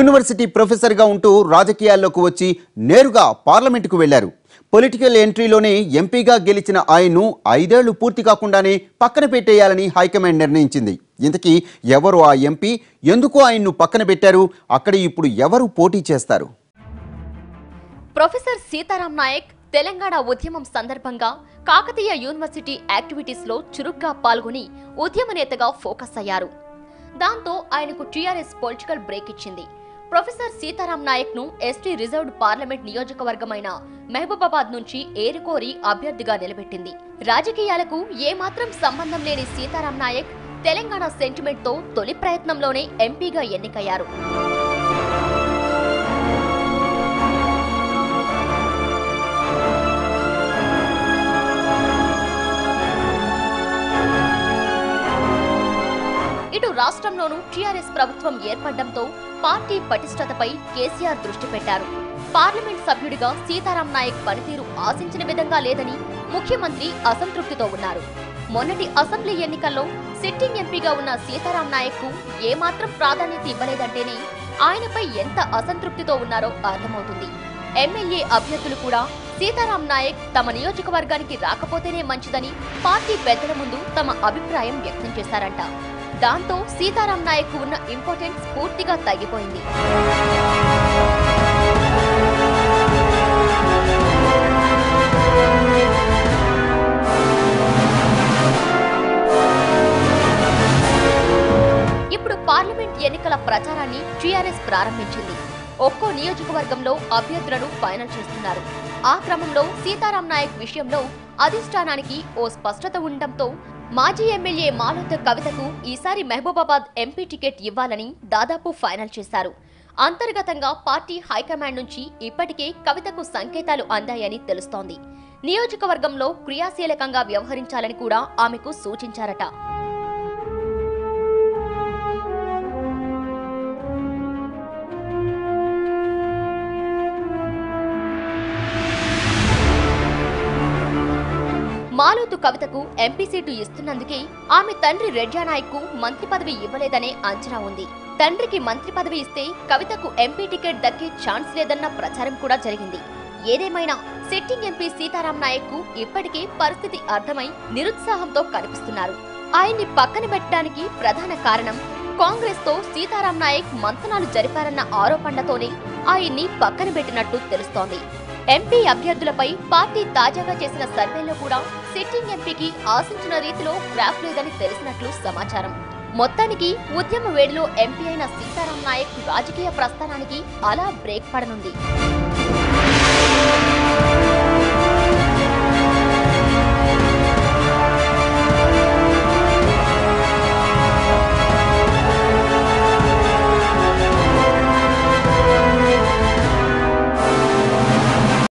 University ప్రొఫెసర్గా ఉంటూ రాజకీయాల్లోకి వచ్చి నేరుగా పార్లమెంటుకు వెళ్ళారు. పొలిటికల్ ఎంట్రీలోనే ఎంపీగా గెలిచిన ఆయన్ను ఐదేళ్ళు పూర్తి కాకుండానే పక్కన పెట్టేయాలని హైకమాండ్ నిర్ణయించింది. ఇంతకీ ఎవరు ఆ ఎంపీ? ఎందుకు ఆయన్ను పక్కన పెట్టారు? అక్కడ ఇప్పుడు ఎవరు పోటీ చేస్తారు? ప్రొఫెసర్ సీతారాం నాయక్ తెలంగాణ ఉద్యమం సందర్భంగా కాకతీయ యూనివర్సిటీ యాక్టివిటీస్లో చురుగ్గా పాల్గొని ఉద్యమ నేతగా ఫోకస్ అయ్యారు. దాంతో ఆయనకు టీఆర్ఎస్ పొలిటికల్ బ్రేక్ ఇచ్చింది. ప్రొఫెసర్ సీతారాం నాయక్ను ఎస్టీ రిజర్వ్డ్ పార్లమెంట్ నియోజకవర్గమైన మహబూబాబాద్ నుంచి ఏరుకోరి అభ్యర్థిగా నిలబెట్టింది. రాజకీయాలకు ఏమాత్రం సంబంధం లేని సీతారాం నాయక్ తెలంగాణ సెంటిమెంట్తో తొలి ప్రయత్నంలోనే ఎంపీగా ఎన్నికయ్యారు. ఇటు రాష్ట్రంలోనూ టీఆర్ఎస్ ప్రభుత్వం ఏర్పడడంతో పార్టీ పటిష్టతపై కేసీఆర్ దృష్టి పెట్టారు. పార్లమెంట్ సభ్యుడిగా సీతారాం నాయక్ పనితీరు ఆశించిన విధంగా లేదని ముఖ్యమంత్రి అసంతృప్తితో ఉన్నారు. మొన్నటి అసెంబ్లీ ఎన్నికల్లో సిట్టింగ్ ఎంపీగా ఉన్న సీతారాం నాయక్కు ఏమాత్రం ప్రాధాన్యత ఇవ్వలేదంటేనే ఆయనపై ఎంత అసంతృప్తితో ఉన్నారో అర్థమవుతుంది. ఎమ్మెల్యే అభ్యర్థులు కూడా సీతారాం నాయక్ తమ నియోజకవర్గానికి రాకపోతేనే మంచిదని పార్టీ పెద్దల ముందు తమ అభిప్రాయం వ్యక్తం చేశారంట. దాంతో సీతారాం నాయక్ ఉన్న ఇంపార్టెన్స్ పూర్తిగా తగ్గిపోయింది. ఇప్పుడు పార్లమెంట్ ఎన్నికల ప్రచారాన్ని టీఆర్ఎస్ ప్రారంభించింది. ఒక్కో నియోజకవర్గంలో అభ్యర్థులను ఫైనల్ చేస్తున్నారు. ఆ క్రమంలో సీతారాం నాయక్ విషయంలో అధిష్టానానికి ఓ స్పష్టత ఉండటంతో మాజీ ఎమ్మెల్యే మాలోత కవితకు ఈసారి మహబూబాబాద్ ఎంపీ టికెట్ ఇవ్వాలని దాదాపు ఫైనల్ చేశారు. అంతర్గతంగా పార్టీ హైకమాండ్ నుంచి ఇప్పటికే కవితకు సంకేతాలు అందాయని తెలుస్తోంది. నియోజకవర్గంలో క్రియాశీలకంగా వ్యవహరించాలని కూడా ఆమెకు సూచించారట. మాలోతు కవితకు ఎంపీ సీటు ఇస్తున్నందుకే ఆమె తండ్రి రెడ్జానాయక్కు మంత్రి పదవి ఇవ్వలేదనే అంచనా ఉంది. తండ్రికి మంత్రి పదవి ఇస్తే కవితకు ఎంపీ టికెట్ దక్కే ఛాన్స్ లేదన్న ప్రచారం కూడా జరిగింది. ఏదేమైనా సిట్టింగ్ ఎంపీ సీతారాం నాయక్కు ఇప్పటికే పరిస్థితి అర్థమై నిరుత్సాహంతో కనిపిస్తున్నారు. ఆయన్ని పక్కన పెట్టడానికి ప్రధాన కారణం కాంగ్రెస్తో సీతారాం నాయక్ మంతనాలు జరిపారన్న ఆరోపణలతోనే ఆయన్ని పక్కన పెట్టినట్టు తెలుస్తోంది. ఎంపీ అభ్యర్థులపై పార్టీ తాజాగా చేసిన సర్వేలో కూడా సిట్టింగ్ ఎంపీకి ఆశించిన రీతిలో గ్రాఫ్ లేదని తెలిసినట్లు సమాచారం. మొత్తానికి ఉద్యమ వేడిలో ఎంపీ అయిన సీతారాం నాయక్ రాజకీయ ప్రస్థానానికి అలా బ్రేక్ పడనుంది.